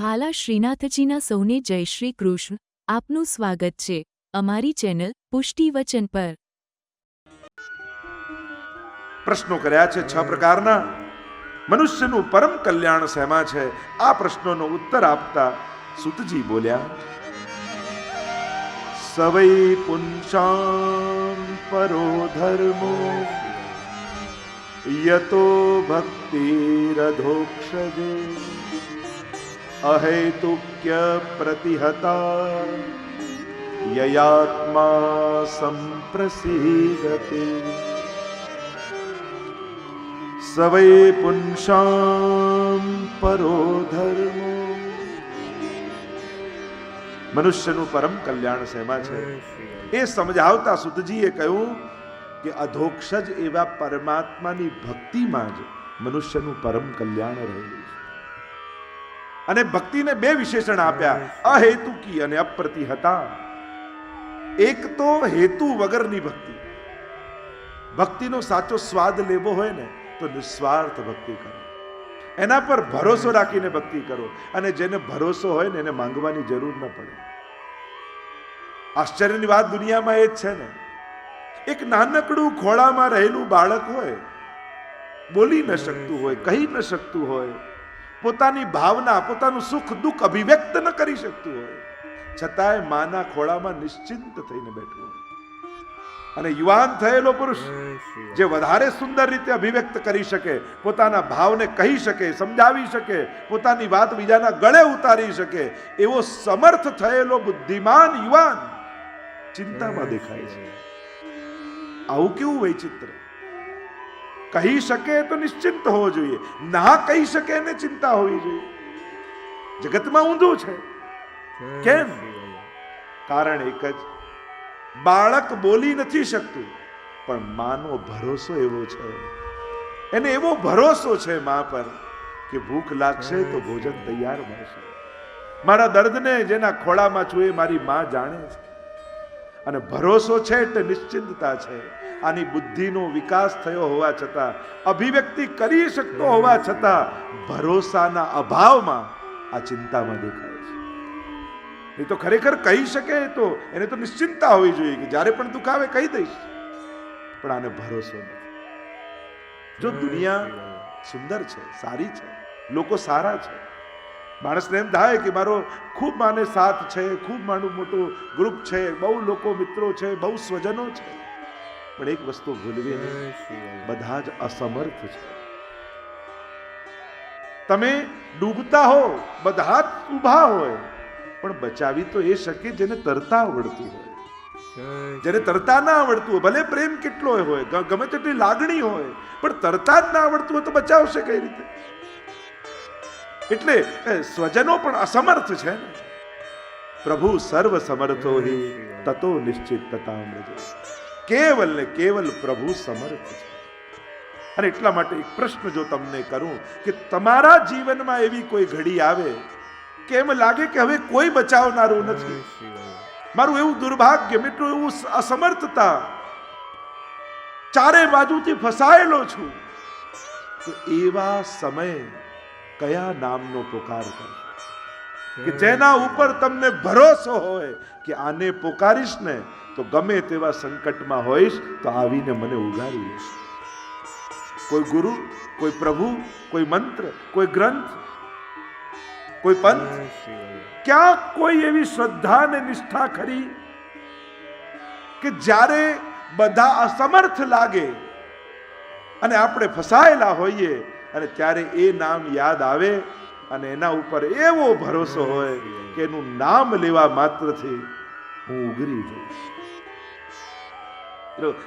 વહાલા શ્રીનાથજીના સૌને જય શ્રી કૃષ્ણ. આપનું સ્વાગત છે અમારી ચેનલ પુષ્ટિ વચન પર. પ્રશ્નો કર્યા છે છ પ્રકારના. મનુષ્યનું પરમ કલ્યાણ શેમાં છે? આ પ્રશ્નોનો ઉત્તર આપતા સુતજી બોલ્યા, સવૈ પુંશામ પરો ધર્મો યતો ભક્તિરધોક્ષજે. અહેતુક્ય પ્રતિહતા યયાત્મા સંપ્રસીદતે સવૈ પુંસામ પરો ધર્મો મનુષ્યનું પરમ કલ્યાણ શેમાં છે? એ સમજાવતા સુતજીએ કહ્યું કે અધોક્ષજ એવા પરમાત્માની ભક્તિમાં જ મનુષ્યનું પરમ કલ્યાણ રહેલું છે. અને ભક્તિને બે વિશેષણ આપ્યા. અહેતુકી અને અપ્રતિહતા. એક તો હેતુ વગરની ભક્તિ. ભક્તિનો સાચો સ્વાદ લેવો હોય ને, તો નિસ્વાર્થ ભક્તિ કરો. એના પર ભરોસો રાખીને ભક્તિ કરો. અને જેને ભરોસો હોય ને, એને માંગવાની જરૂર ન પડે. આશ્ચર્યની વાત દુનિયામાં એ જ છે ને. એક નાનકડું ખોળામાં રહેલું બાળક હોય, બોલી ન શકતું હોય, કહી ન શકતું હોય પોતાની ભાવના, પોતાનું સુખ, દુઃખ અભિવ્યક્ત ન કરી શકતું હોય. છતાંય માના ખોળામાં નિશ્ચિંત થઈને બેઠું હોય. અને યુવાન થયેલો પુરુષ જે વધારે સુંદર રીતે અભિવ્યક્ત કરી શકે, પોતાના ભાવને કહી શકે, સમજાવી શકે, પોતાની વાત બીજાના ગળે ઉતારી શકે, એવો સમર્થ થયેલો બુદ્ધિમાન યુવાન ચિંતામાં દેખાય છે. આવું કેવું વૈચિત્ર? કહી શકે તો નિશ્ચિંત હોવો જોઈએ. ના કહી શકે એને ચિંતા હોવી જોઈએ. જગતમાં ઊંધું છે. કેમ? કારણ એક જ. બાળક બોલી નથી શકતું, પણ માનો ભરોસો એવો છે. એને એવો ભરોસો છે મા પર કે ભૂખ લાગશે તો ભોજન તૈયાર મળશે. મારા દર્દને જેના ખોળામાં છું એ મારી મા જાણે છે. અને ભરોસો છે એટલે નિશ્ચિંતતા છે. આની બુદ્ધિનો વિકાસ થયો હોવા છતાં, અભિવ્યક્તિ કરી શકતો હોવા છતાં, ભરોસાના અભાવમાં આ ચિંતામાં દેખાય છે. એ તો ખરેખર કહી શકે તો, એને તો નિશ્ચિંતા હોવી જોઈએ કે જ્યારે પણ દુઃખ આવે કહી દઈશ. પણ આને ભરોસો નથી. જો દુનિયા સુંદર છે, સારી છે, લોકો સારા છે માણસને એમ થાય કે મારો ખૂબ માને સાથ છે ખૂબ મારું મોટું ગ્રુપ છે બહુ લોકો મિત્રો છે બહુ સ્વજનો છે. પણ એક વસ્તુ ભૂલવી નહીં. બધા જ અસમર્થ છે. તમે ડૂબતા હો બધા જ ઊભા હોય પણ બચાવી તો એ શકે જેને તરતા આવડતું હોય. જેને તરતા ના આવડતું હોય ભલે પ્રેમ કેટલો હોય ગમે તેટલી લાગણી હોય પણ તરતા જ ના આવડતું હોય તો બચાવશે કઈ રીતે? એટલે સ્વજનો પણ અસમર્થ છે પ્રભુ સર્વ સમર્થો હિ, તતો નિશ્ચિતતા કેવલ ને કેવલ પ્રભુ સમર્થ છે. અને એટલા માટે એક પ્રશ્ન જો તમને કરું કે તમારા જીવનમાં એવી કોઈ ઘડી આવે કે એમ લાગે કે હવે કોઈ બચાવનારું નથી? મારું એવું દુર્ભાગ્ય એટલું એવું અસમર્થતા. ચારે બાજુથી ફસાયેલો છું. તો એવા સમયે કયા નામનો પુકાર કરશો? કે જેના ઉપર તમને ભરોસો હોય કે આને પોકારીશ ને તો ગમે તેવા સંકટમાં હોઈશ તો આવીને મને ઉગારી લેશ. કોઈ ગુરુ કોઈ પ્રભુ કોઈ મંત્ર કોઈ ગ્રંથ કોઈ પંથ ક્યાં કોઈ એવી શ્રદ્ધા ને નિષ્ઠા ખરી કે જ્યારે બધા અસમર્થ લાગે અને આપણે ફસાયેલા હોઈએ અને ત્યારે એ નામ યાદ આવે અને એના ઉપર એવો ભરોસો હોય કે એનું નામ લેવા માત્રથી હું ઉઘરી જઈશ.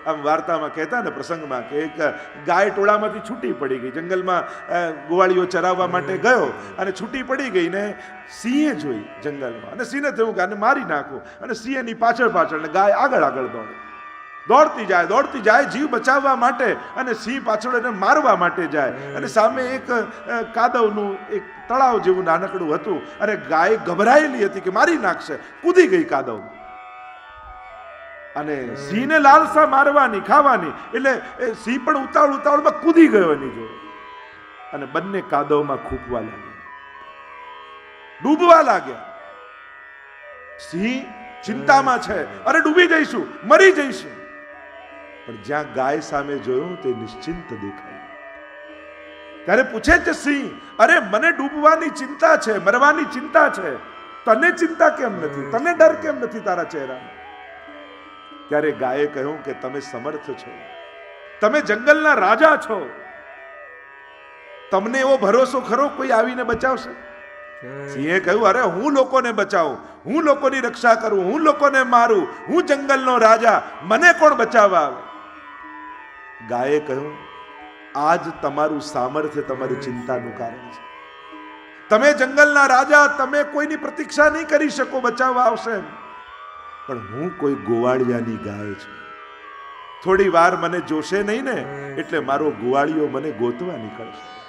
આમ વાર્તામાં કહેતા ને પ્રસંગમાં કે એક ગાય ટોળામાંથી છૂટી પડી ગઈ. જંગલમાં ગોવાળીઓ ચરાવવા માટે ગયો અને છૂટી પડી ગઈ ને સિંહે જોઈ જંગલમાં. અને સિંહને થયું કે મારી નાખું. અને સિંહની પાછળ પાછળ ગાય આગળ આગળ દોડે. દોડતી જાય દોડતી જાય જીવ બચાવવા માટે અને સિંહ પાછળ એને મારવા માટે જાય. અને સામે એક કાદવનું એક તળાવ જેવું નાનકડું હતું અને ગાય ગભરાયેલી હતી કે મારી નાખશે. કૂદી ગઈ કાદવ. અને સિંહને લાલસા મારવાની ખાવાની. એટલે સિંહ પણ ઉતાવળ ઉતાવળમાં કૂદી ગયો એની જોડે. અને બંને કાદવમાં ખૂંપવા લાગ્યા. ડૂબવા લાગ્યા. સિંહ ચિંતામાં છે. અરે ડૂબી જઈશું મરી જઈશું. પણ જ્યાં ગાય સામે જોયું તે નિશ્ચિંત દેખાય. ત્યારે પૂછે છે, સિંહ, અરે, મને ડૂબવાની ચિંતા છે, મરવાની ચિંતા છે. તને ચિંતા કેમ નથી? તને ડર કેમ નથી તારા ચહેરા ત્યારે ગાયે કહ્યું કે, તમે સમર્થ છો. તમે જંગલના રાજા છો. તમને એવો ભરોસો ખરો કોઈ આવીને બચાવશે? સિંહે કહ્યું, અરે, હું લોકોને બચાવું. હું લોકોની રક્ષા કરું. હું લોકોને મારું. હું જંગલનો રાજા. મને કોણ બચાવવા આવે? ગાયે કહ્યું, આજ તમારું સામર્થ્ય, તમારી ચિંતાનું કારણ છે. તમે જંગલના રાજા, તમે કોઈની પ્રતીક્ષા નહીં કરી શકો, બચાવવા આવશે. પણ હું કોઈ ગોવાળિયાની ગાય છું. થોડી વાર મને જોશે નહીં ને, એટલે મારો ગોવાળિયો મને ગોતવા નીકળશે.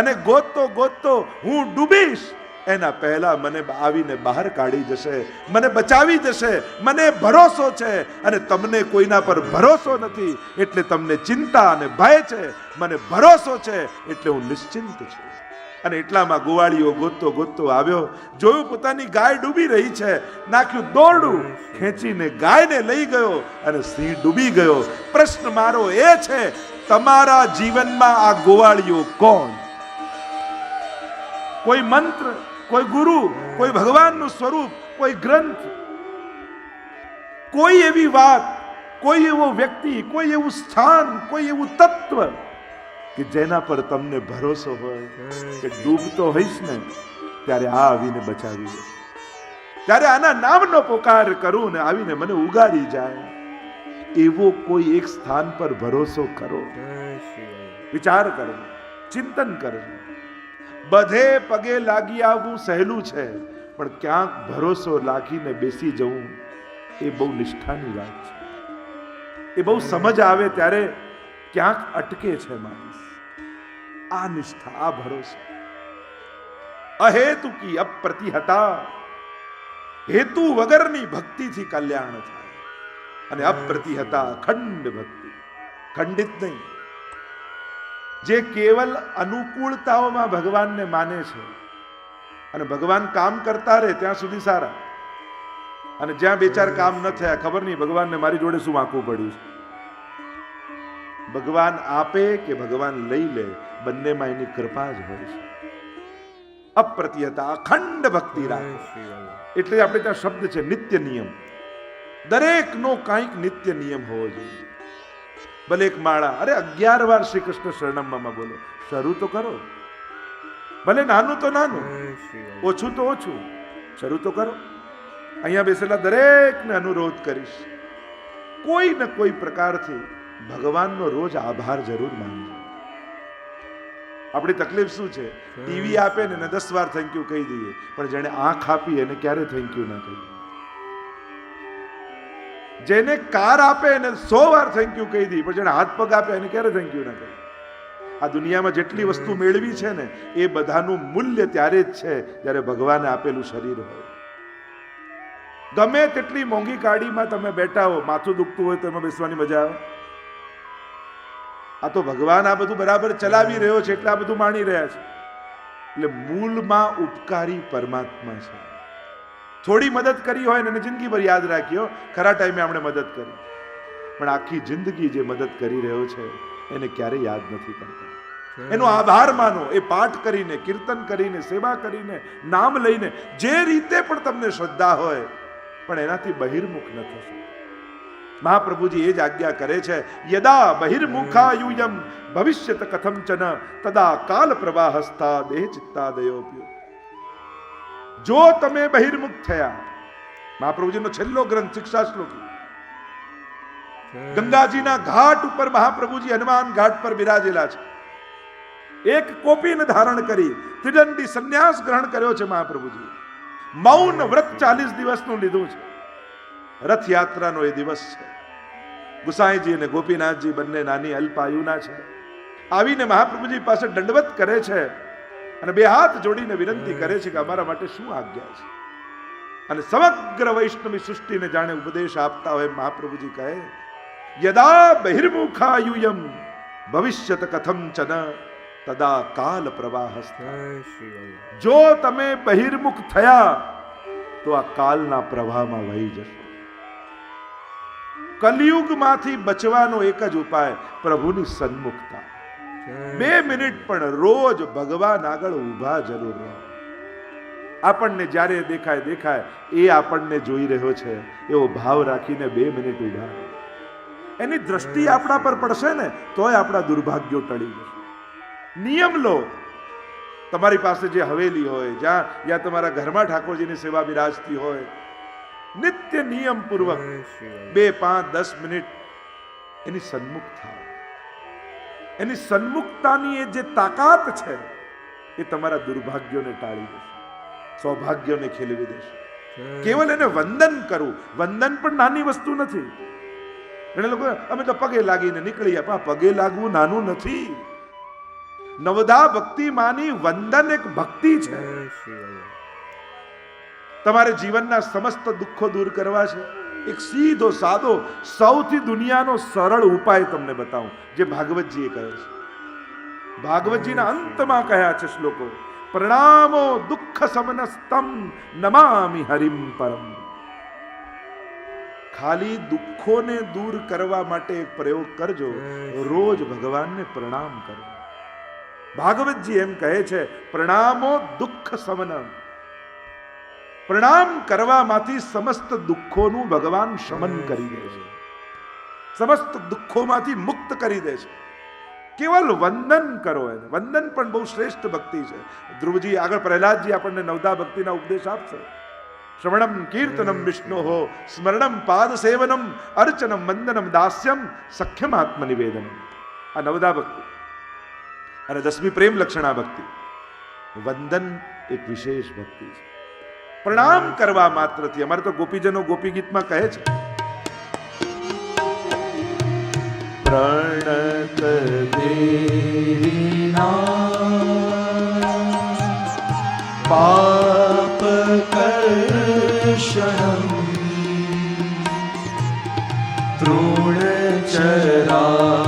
અને ગોતતો ગોતતો હું ડૂબીશ. એના પહેલા મને આવીને બહાર કાઢી જશે, મને બચાવી જશે, મને ભરોસો છે અને તમને કોઈના પર ભરોસો નથી એટલે તમને ચિંતા અને ભય છે, મને ભરોસો છે એટલે હું નિશ્ચિંત છું. અને એટલામાં ગોવાળીઓ ગોતતો ગોતતો આવ્યો, જોયું પોતાની ગાય ડૂબી રહી છે, નાખ્યું દોરડું, ખેંચીને ગાયને લઈ ગયો અને સિંહ ડૂબી ગયો. પ્રશ્ન મારો એ છે, તમારા જીવનમાં આ ગોવાળીઓ કોણ? કોઈ મંત્ર કોઈ ગુરુ કોઈ ભગવાનનું સ્વરૂપ કોઈ ગ્રંથ. કોઈ એવી વાત કોઈ એવો વ્યક્તિ કોઈ એવું સ્થાન કોઈ એવું તત્વ કે જેના પર તમને ભરોસો હોય કે ડૂબતો હોઈશ ને ત્યારે આ આવીને બચાવી દે ત્યારે આના નામનો પોકાર કરું ને આવીને મને ઉગાડી જાય. એવો કોઈ એક સ્થાન પર ભરોસો કરો. વિચાર કરો ચિંતન કરજો બધે પગે લાગી આવવું સહેલું છે, પણ ક્યાંક ભરોસો લાગીને બેસી જવું એ બહુ નિષ્ઠાની વાત છે. એ બહુ સમજ આવે ત્યારે ક્યાંક અટકે છે માણસ. આ નિષ્ઠા, આ ભરોસો. અહેતુકી અપ્રતિહતા. હેતુ વગરની ભક્તિથી કલ્યાણ થાય. અને અપ્રતિહતા અખંડ ભક્તિ. ખંડિત નહીં. જે કેવલ અનુકૂળતાઓમાં ભગવાનને માને છે. અને ભગવાન કામ કરતા રહે ત્યાં સુધી સારા. અને જ્યાં બે ચાર કામ ન થયા ખબર નહીં ભગવાનને મારી જોડે શું વાંકવું પડ્યું છે? ભગવાન આપે કે ભગવાન લઈ લે બંનેમાં એની કૃપા જ હોય છે. અપ્રતિયતા અખંડ ભક્તિ રાખે. એટલે આપણે ત્યાં શબ્દ છે નિત્ય નિયમ. દરેકનો કાંઈક નિત્ય નિયમ હોવો જોઈએ. ભલે એક માળા. અરે અગિયાર વાર શ્રી કૃષ્ણ શરણમમાં બોલો. શરૂ તો કરો. ભલે નાનું તો નાનું. ઓછું તો ઓછું. શરૂ તો કરો. અહીંયા બેસેલા દરેકને અનુરોધ કરીશ. કોઈ ને કોઈ પ્રકારથી ભગવાનનો રોજ આભાર જરૂર માનજો. આપણી તકલીફ શું છે? ટીવી આપે ને દસ વાર થેન્ક યુ કહી દઈએ. પણ જેને આંખ આપી એને ક્યારે થેન્ક યુ ના કહીએ જેને કાર આપે એને સો વાર થેન્ક યુ કહી દી પણ જેને હાથ પગ આપે એને ક્યારે થેન્ક યુ ના કહી આ દુનિયામાં જેટલી વસ્તુ મેળવી છે ને, એ બધાનું મૂલ્ય ત્યારે જ છે જ્યારે ભગવાને આપેલું શરીર હોય. ગમે તેટલી મોંઘી ગાડીમાં તમે બેઠા હો, માથું દુખતું હોય તો એમાં બેસવાની મજા આવે? આ તો ભગવાન આ બધું બરાબર ચલાવી રહ્યો છે એટલે આ બધું માણી રહ્યા છે. એટલે મૂળમાં ઉપકારી પરમાત્મા છે. થોડી મદદ કરી હોય ને એને જિંદગીભર યાદ રાખ્યો ખરા ટાઈમે આપણે મદદ કરી. પણ આખી જિંદગી જે મદદ કરી રહ્યો છે એને ક્યારે યાદ નથી કરતા. એનો આભાર માનો એ પાઠ કરીને કીર્તન કરીને સેવા કરીને નામ લઈને જે રીતે પણ તમને શ્રદ્ધા હોય પણ એનાથી બહિર્મુખ ન થશો. મહાપ્રભુજી એ જ આજ્ઞા કરે છે યદા બહિર્મુખાયુયમ ભવિષ્યત કથમ ચન તદા કાલ પ્રવાહસ્થા દેહ ચિત્તાદયોપ્યો જો તમે બહિર્મુખ થયા મહાપ્રભુજીનો છેલ્લો ગ્રંથ શિક્ષા શ્લોકી ગંગાજીના ઘાટ ઉપર મહાપ્રભુજી હનુમાન ઘાટ પર બિરાજેલા છે. એક કોપીને ધારણ કરી ત્રિદંડી સંન્યાસ ગ્રહણ કર્યો છે મહાપ્રભુજી. મૌન વ્રત ચાલીસ દિવસનું લીધું છે. રથયાત્રાનો એ દિવસ છે. ગુસાઈજી અને ગોપીનાથજી બંને નાની અલ્પાયુના છે. આવીને મહાપ્રભુજી પાસે દંડવત કરે છે. અને બે હાથ જોડીને વિનંતી કરે છે કે અમારા માટે શું આજ્ઞા છે? અને સમગ્ર વૈષ્ણવી સૃષ્ટિને જાણે ઉપદેશ આપતા હોય મહાપ્રભુજી કહે યદા બહિર્મુખાયુયમ ભવિષ્યત કથમ ચન તદા કાલ પ્રવાહ જો તમે બહિર્મુખ થયા તો આ કાલના પ્રવાહમાં વહી જશો. કલિયુગમાંથી બચવાનો એક જ ઉપાય પ્રભુની સન્મુખતા. બે મિનિટ પણ રોજ ભગવાન આગળ ઊભા જરૂર રહો. આપણને જ્યારે દેખાય દેખાય એ આપણને જોઈ રહ્યો છે. એવો ભાવ રાખીને બે મિનિટ ઊભા એની દ્રષ્ટિ આપણા પર પડશે ને તોય આપણા દુર્ભાગ્યો ટળી જશે. નિયમ લો. તમારી પાસે જે હવેલી હોય જ્યાં યા તમારા ઘરમાં ઠાકોરજીની સેવા બિરાજતી હોય નિત્ય નિયમ પૂર્વક જય બે પાંચ દસ મિનિટ એની સન્મુખ થાવ એની સન્મુખતાની એ જે તાકાત છે એ તમારા દુર્ભાગ્યોને ટાળી દેશે સૌભાગ્યોને ખીલવી દેશે. કેવલ એને વંદન કરવું વંદન પણ નાની વસ્તુ નથી. એને લોકો અમે તો પગે લાગીને નીકળી પણ પગે લાગવું નાનું નથી. નવદા ભક્તિ માની વંદન એક ભક્તિ છે. તમારે જીવનના સમસ્ત દુઃખો દૂર કરવા છે. એક સીધો સાદો, સૌથી દુનિયાનો સરળ ઉપાય તમને બતાવું, જે ભાગવતજીએ કહ્યો છે. ભાગવતજીના અંતમાં કહ્યા છે શ્લોકો, પ્રણામો દુઃખ સમનસ્તમ નમામિ હરિમ પરમ. ખાલી દુઃખોને દૂર કરવા માટે એક પ્રયોગ કરજો, રોજ ભગવાનને પ્રણામ કરો. ભાગવતજી એમ કહે છે, પ્રણામો દુઃખ સમનમ. પ્રણામ કરવામાંથી સમસ્ત દુઃખોનું ભગવાન શમન કરી દે છે. સમસ્ત દુઃખોમાંથી મુક્ત કરી દે છે. કેવલ વંદન કરો એને. વંદન પણ બહુ શ્રેષ્ઠ ભક્તિ છે. ધ્રુવજી આગળ પ્રહલાદજી આપણને નવદા ભક્તિના ઉપદેશ આપશે. શ્રવણમ કીર્તનમ વિષ્ણુ હો સ્મરણમ પાદ સેવનમ અર્ચનમ વંદનમ દાસ્યમ સખ્યમ આત્મનિવેદન આ નવદા ભક્તિ. અને દસમી પ્રેમ લક્ષણા ભક્તિ. વંદન એક વિશેષ ભક્તિ છે. પ્રણામ કરવા માત્રથી. અમારે તો ગોપીજનો ગોપી ગીતમાં કહે છે. પ્રણત પાપ કર્ષણમ તૃણચરાનુગમ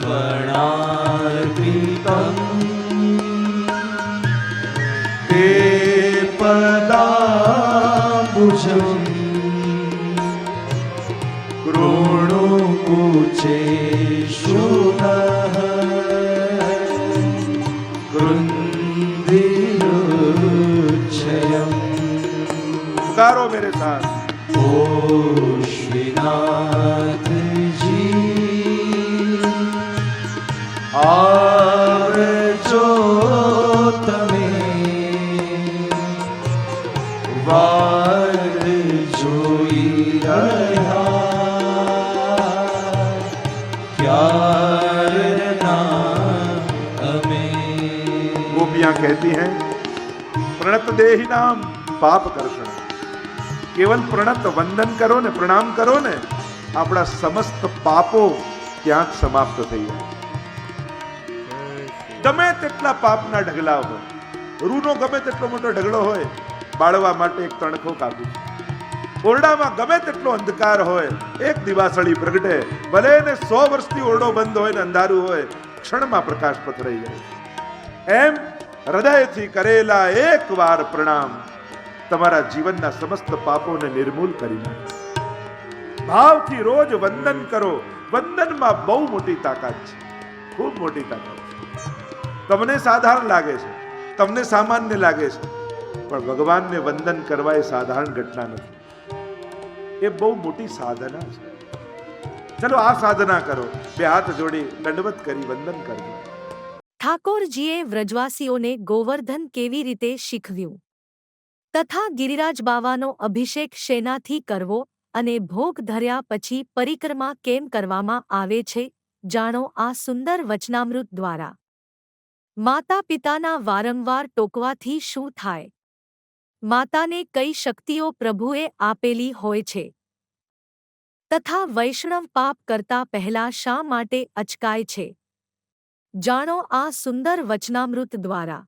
ફણિફણાર્પિતમ તે પદાબુજમ કૃણુકુચે કૃંદિરુચ્છયમ પુકારો મેરે સાથ ઓ શ્રીનાથજી પ્રણત દેહિનામ પાપ કરશણ કેવલ પ્રણત વંદન કરો ને, પ્રણામ કરો ને, આપણા સમસ્ત પાપો ત્યાં સમાપ્ત થઈ જાય. ગમે તેટલા પાપના ઢગલા હોય, રૂનો ગમે તેટલો મોટો ઢગલો હોય, બાળવા માટે એક તણખો કાપી ઓરડામાં ગમે તેટલો અંધકાર હોય, એક દિવાસળી પ્રગટે, ભલે એને સો વર્ષથી ઓરડો બંધ હોય ને અંધારું હોય, ક્ષણમાં પ્રકાશ પથરાઈ જાય. એમ હૃદયથી કરેલા એક વાર પ્રણામ. તમારા જીવનના સમસ્ત પાપોને નિર્મૂલ કરી નાખે. ભાવથી રોજ વંદન કરો. વંદનમાં બહુ મોટી તાકાત છે. ખૂબ મોટી તાકાત છે. તમને સાધારણ લાગે છે. તમને સામાન્ય લાગે છે. પણ ભગવાનને વંદન કરવા એ સાધારણ ઘટના નથી. એ બહુ મોટી સાધના છે. ચલો આ સાધના કરો. બે હાથ જોડી દંડવત કરી વંદન કરજો. ઠાકોરજીએ વ્રજવાસીઓને ગોવર્ધન કેવી રીતે શીખવ્યું? તથા ગિરિરાજ બાવાનો અભિષેક શેનાથી કરવો અને ભોગ ધર્યા પછી પરિક્રમા કેમ કરવામાં આવે છે, જાણો આ સુંદર વચનામૃત દ્વારા. માતા પિતાના વારંવાર ટોકવાથી શું થાય? માતાને કઈ શક્તિઓ પ્રભુએ આપેલી હોય છે? તથા વૈષ્ણવ પાપ કરતા પહેલા શા માટે અચકાય છે? જાણો આ સુંદર વચનામૃત દ્વારા.